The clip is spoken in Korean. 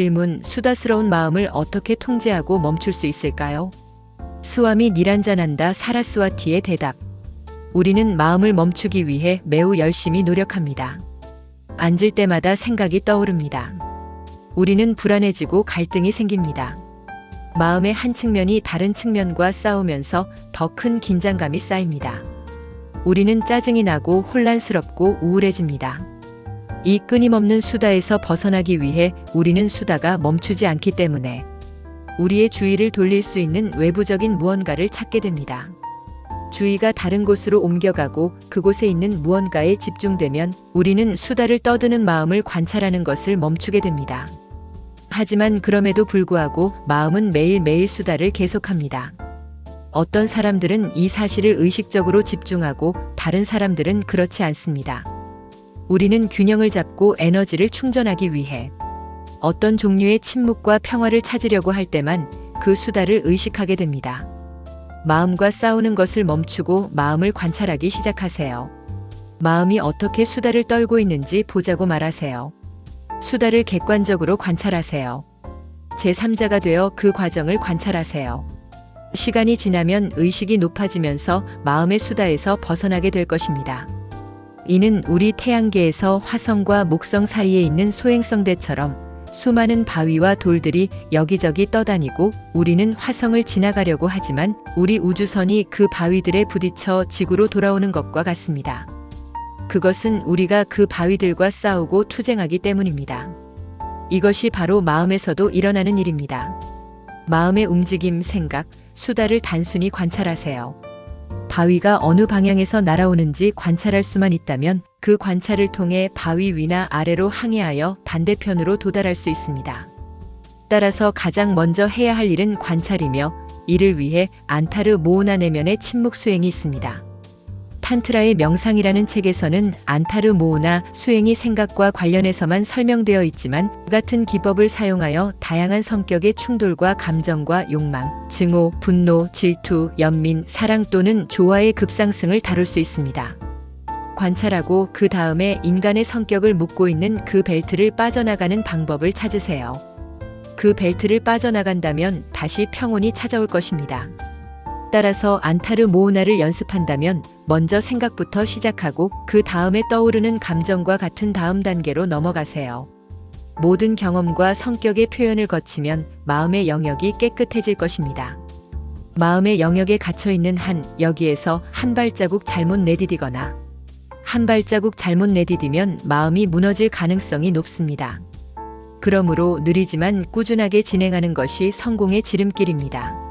질문, 수다스러운 마음을 어떻게 통제하고 멈출 수 있을까요? 스와미 니란자난다 사라스와티의 대답. 우리는 마음을 멈추기 위해 매우 열심히 노력합니다. 앉을 때마다 생각이 떠오릅니다. 우리는 불안해지고 갈등이 생깁니다. 마음의 한 측면이 다른 측면과 싸우면서 더 큰 긴장감이 쌓입니다. 우리는 짜증이 나고 혼란스럽고 우울해집니다. 이 끊임없는 수다에서 벗어나기 위해 우리는 수다가 멈추지 않기 때문에 우리의 주의를 돌릴 수 있는 외부적인 무언가를 찾게 됩니다. 주의가 다른 곳으로 옮겨가고 그곳에 있는 무언가에 집중되면 우리는 수다를 떠드는 마음을 관찰하는 것을 멈추게 됩니다. 하지만 그럼에도 불구하고 마음은 매일매일 수다를 계속합니다. 어떤 사람들은 이 사실을 의식적으로 집중하고 다른 사람들은 그렇지 않습니다. 우리는 균형을 잡고 에너지를 충전하기 위해 어떤 종류의 침묵과 평화를 찾으려고 할 때만 그 수다를 의식하게 됩니다. 마음과 싸우는 것을 멈추고 마음을 관찰하기 시작하세요. 마음이 어떻게 수다를 떨고 있는지 보자고 말하세요. 수다를 객관적으로 관찰하세요. 제3자가 되어 그 과정을 관찰하세요. 시간이 지나면 의식이 높아지면서 마음의 수다에서 벗어나게 될 것입니다. 이는 우리 태양계에서 화성과 목성 사이에 있는 소행성대처럼 수많은 바위와 돌들이 여기저기 떠다니고 우리는 화성을 지나가려고 하지만 우리 우주선이 그 바위들에 부딪혀 지구로 돌아오는 것과 같습니다. 그것은 우리가 그 바위들과 싸우고 투쟁하기 때문입니다. 이것이 바로 마음에서도 일어나는 일입니다. 마음의 움직임, 생각, 수다를 단순히 관찰하세요. 바위가 어느 방향에서 날아오는지 관찰할 수만 있다면 그 관찰을 통해 바위 위나 아래로 항해하여 반대편으로 도달할 수 있습니다. 따라서 가장 먼저 해야 할 일은 관찰이며 이를 위해 안타르 모우나 내면의 침묵 수행이 있습니다. 탄트라의 명상이라는 책에서는 안타르 모우나 수행이 생각과 관련해서만 설명되어 있지만 그 같은 기법을 사용하여 다양한 성격의 충돌과 감정과 욕망, 증오, 분노, 질투, 연민, 사랑 또는 조화의 급상승을 다룰 수 있습니다. 관찰하고 그 다음에 인간의 성격을 묶고 있는 그 벨트를 빠져나가는 방법을 찾으세요. 그 벨트를 빠져나간다면 다시 평온이 찾아올 것입니다. 따라서 안타르 모우나를 연습한다면 먼저 생각부터 시작하고 그 다음에 떠오르는 감정과 같은 다음 단계로 넘어가세요. 모든 경험과 성격의 표현을 거치면 마음의 영역이 깨끗해질 것입니다. 마음의 영역에 갇혀 있는 한 여기에서 한 발자국 잘못 내디디거나 한 발자국 잘못 내디디면 마음이 무너질 가능성이 높습니다. 그러므로 느리지만 꾸준하게 진행하는 것이 성공의 지름길입니다.